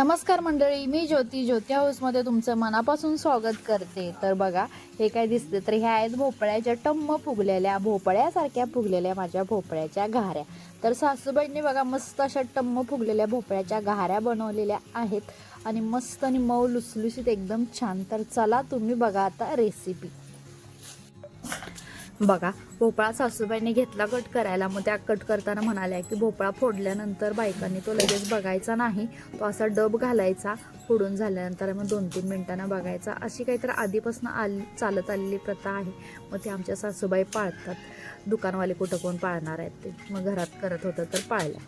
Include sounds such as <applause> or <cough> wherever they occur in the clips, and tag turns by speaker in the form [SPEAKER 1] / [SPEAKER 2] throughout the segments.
[SPEAKER 1] नमस्कार मंडळी मी ज्योती ज्योती हाऊसमध्ये तुमचं मनापासून स्वागत करते. तर बघा हे काय दिसते तर ह्या आहेत भोपळ्याच्या टम्म फुगलेल्या भोपळ्यासारख्या फुगलेल्या माझ्या भोपळ्याच्या घाऱ्या. तर सासूबाईंनी बघा मस्त अशा टम्म फुगलेल्या भोपळ्याच्या घाऱ्या बनवलेल्या आहेत. आणि मस्त आणि मऊ लुसलुसीत एकदम छान. तर चला तुम्ही बघा आता रेसिपी बघा भोपळा सासूबाईने घेतला कट करायला. मग त्या कट करताना म्हणाल्या की भोपळा फोडल्यानंतर बायकांनी तो लगेच बघायचा नाही. तो असा डब घालायचा फोडून झाल्यानंतर मग दोन तीन मिनटांना बघायचा. अशी काहीतरी आधीपासून आली चालत आलेली प्रथा आहे. मग ते आमच्या सासूबाई पाळतात. दुकानवाले कुठं कोण पाळणार आहेत ते. मग घरात करत होतं तर पाळल्या.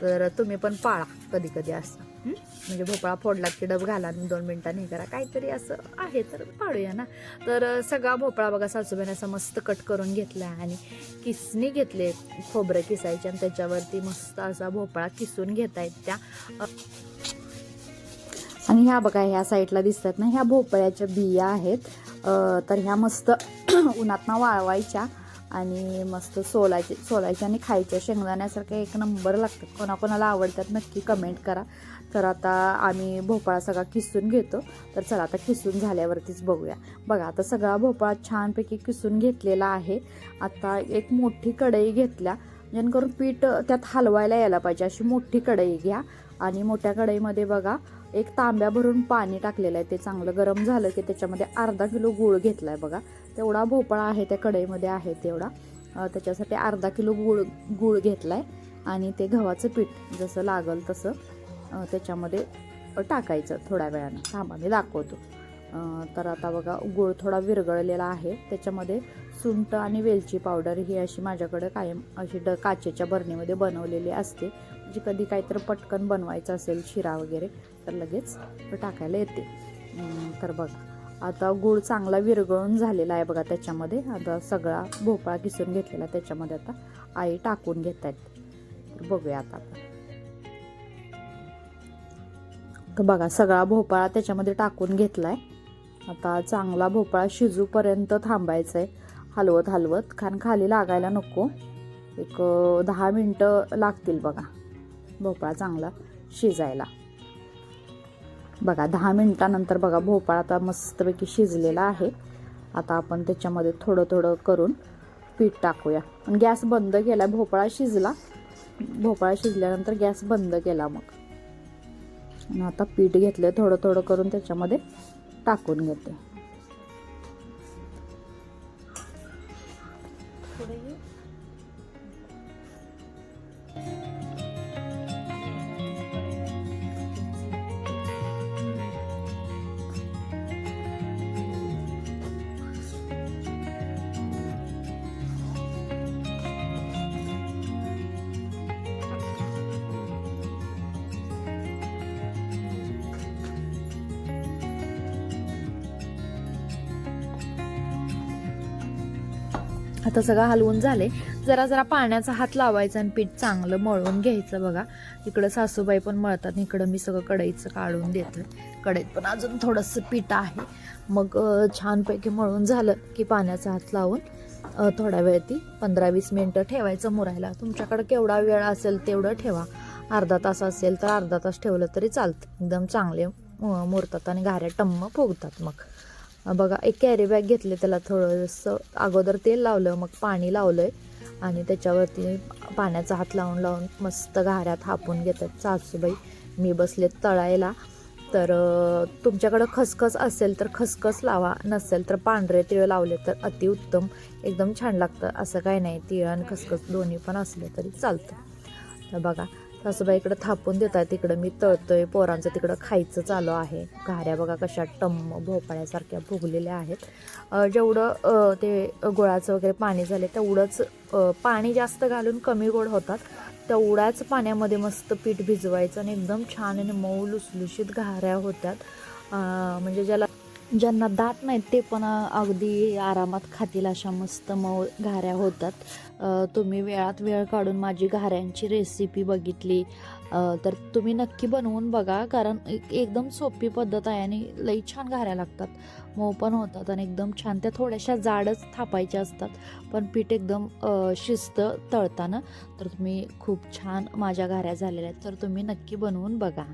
[SPEAKER 1] तर तुम्ही पण पाळा कधी कधी असं. म्हणजे भोपळा फोडला की डब घाला आणि दोन मिनिटांनी हे करा काहीतरी असं आहे तर पाडूया ना. तर सगळा भोपळा बघा सासूबाईने असा मस्त कट करून घेतला आणि किसणी घेतले खोबरं किसायचे आणि त्याच्यावरती मस्त असा भोपळा किसून घेत आहेत त्या आणि ह्या बघा ह्या साईडला दिसतात ना ह्या भोपळ्याच्या बिया आहेत. तर ह्या मस्त <clears throat> उन्हातनं वाळवायच्या. आणि मस्त सोलायचे सोलायच्या आणि खायच्या शेंगदाण्यासारख्या एक नंबर लागतात. कोणाकोणाला आवडतात नक्की कमेंट करा. तर आता आम्ही भोपळा सगळा किसून घेतो. तर चला आता किसून झाल्यावरतीच बघूया. बघा आता सगळा भोपळा छानपैकी किसून घेतलेला आहे. आता एक मोठी कढई घेतल्या. जेणेकरून पीठ त्यात हलवायला यायला पाहिजे. अशी मोठी कढई घ्या. आणि मोठ्या कढईमध्ये बघा एक तांब्या भरून पाणी टाकलेलं आहे. ते चांगलं गरम झालं की त्याच्यामध्ये अर्धा किलो गूळ घेतला आहे बघा. तेवढा भोपळा आहे त्या कढईमध्ये आहे तेवढा. त्याच्यासाठी अर्धा किलो गूळ गूळ घेतला आहे आणि ते गव्हाचं पीठ जसं लागल तसं त्याच्यामध्ये टाकायचं थोड्या वेळानं. थांबा मी दाखवतो तर आता बघा गूळ थोडा विरघळलेला आहे. त्याच्यामध्ये सुंट आणि वेलची पावडर ही अशी माझ्याकडे कायम अशी ड काचेच्या बरणीमध्ये बनवलेली असते. जी कधी काहीतरी पटकन बनवायचं असेल शिरा वगैरे तर लगेच टाकायला येते. तर बघा आता गूळ चांगला विरघळून झालेला आहे बघा त्याच्यामध्ये. आता सगळा भोपळा किसून घेतलेला त्याच्यामध्ये आता. आई टाकून घेत आहेत तर बघूया आता आपण. तर बघा सगळा भोपळा त्याच्यामध्ये टाकून घेतला आहे आता चांगला भोपळा शिजूपर्यंत थांबायचं आहे हलवत हलवत कारण खाली लागायला नको. एक दहा मिनटं लागतील बघा. भोपळा चांगला शिजायला. बघा दहा मिनटानंतर बघा भोपळा आता मस्तपैकी शिजलेला आहे. आता आपण त्याच्यामध्ये थोडं थोडं करून पीठ टाकूया. गॅस बंद केला भोपळा शिजला. भोपळा शिजल्यानंतर गॅस बंद केला मग. आता पीठ घेतलं थोडं थोडं करून त्याच्यामध्ये टाकून घेते. आता सगळं हलवून झाले जरा जरा पाण्याचा हात लावायचा आणि पीठ चांगलं मळून घ्यायचं बघा. इकडं सासूबाई पण मळतात इकडं मी सगळं कढईचं काढून देतं. कढईत पण अजून थोडंसं पीठ आहे. मग छानपैकी मळून झालं की पाण्याचा हात लावून थोड्या वेळ ती पंधरा वीस मिनटं ठेवायचं मुरायला. तुमच्याकडं केवढा वेळ असेल तेवढं ठेवा. अर्धा तास असेल तर अर्धा तास ठेवलं तरी चालतं. एकदम चांगले मुरतात आणि घाऱ्या टम्म फुगतात मग. बघा एक कॅरी बॅग घेतले त्याला थोडंसं अगोदर तेल लावलं मग पाणी लावलं आहे आणि त्याच्यावरती पाण्याचा हात लावून लावून मस्त घाऱ्यात हापून घेतात. सासूबाई मी बसले तळायला. तर तुमच्याकडं खसखस असेल तर खसखस लावा नसेल तर पांढरे तिळ लावले तर अतिउत्तम एकदम छान लागतं. असं काही नाही तिळ आणि खसखस दोन्ही पण असले तरी चालतं. तर बघा सासूबाई इकडं थापून देत आहेत तिकडं मी तळतोय पोरांचं तिकडं खायचं चालू आहे. घाऱ्या बघा कशा टम्म भोपाळ्यासारख्या भोगलेल्या आहेत. जेवढं ते गुळाचं वगैरे पाणी झाले तेवढंच पाणी जास्त घालून कमी गोड होतात. तेवढ्याच पाण्यामध्ये मस्त पीठ भिजवायचं आणि एकदम छान आणि मऊ लुसलुशीत घाऱ्या होत्यात म्हणजे ज्याला ज्यांना दात नाहीत ते पण अगदी आरामात खातील अशा मस्त मऊ घाऱ्या होतात. तुम्ही वेळात वेळ काढून माझी घाऱ्यांची रेसिपी बघितली. तर तुम्ही नक्की बनवून बघा कारण एक- एकदम सोपी पद्धत आहे आणि लई छान घाऱ्या लागतात. मऊ पण होतात आणि एकदम छान त्या थोड्याशा जाडच थापायच्या असतात पण पीठ एकदम शिस्त तळताना. तर तुम्ही खूप छान माझ्या घाऱ्या झालेल्या आहेत तर तुम्ही नक्की बनवून बघा.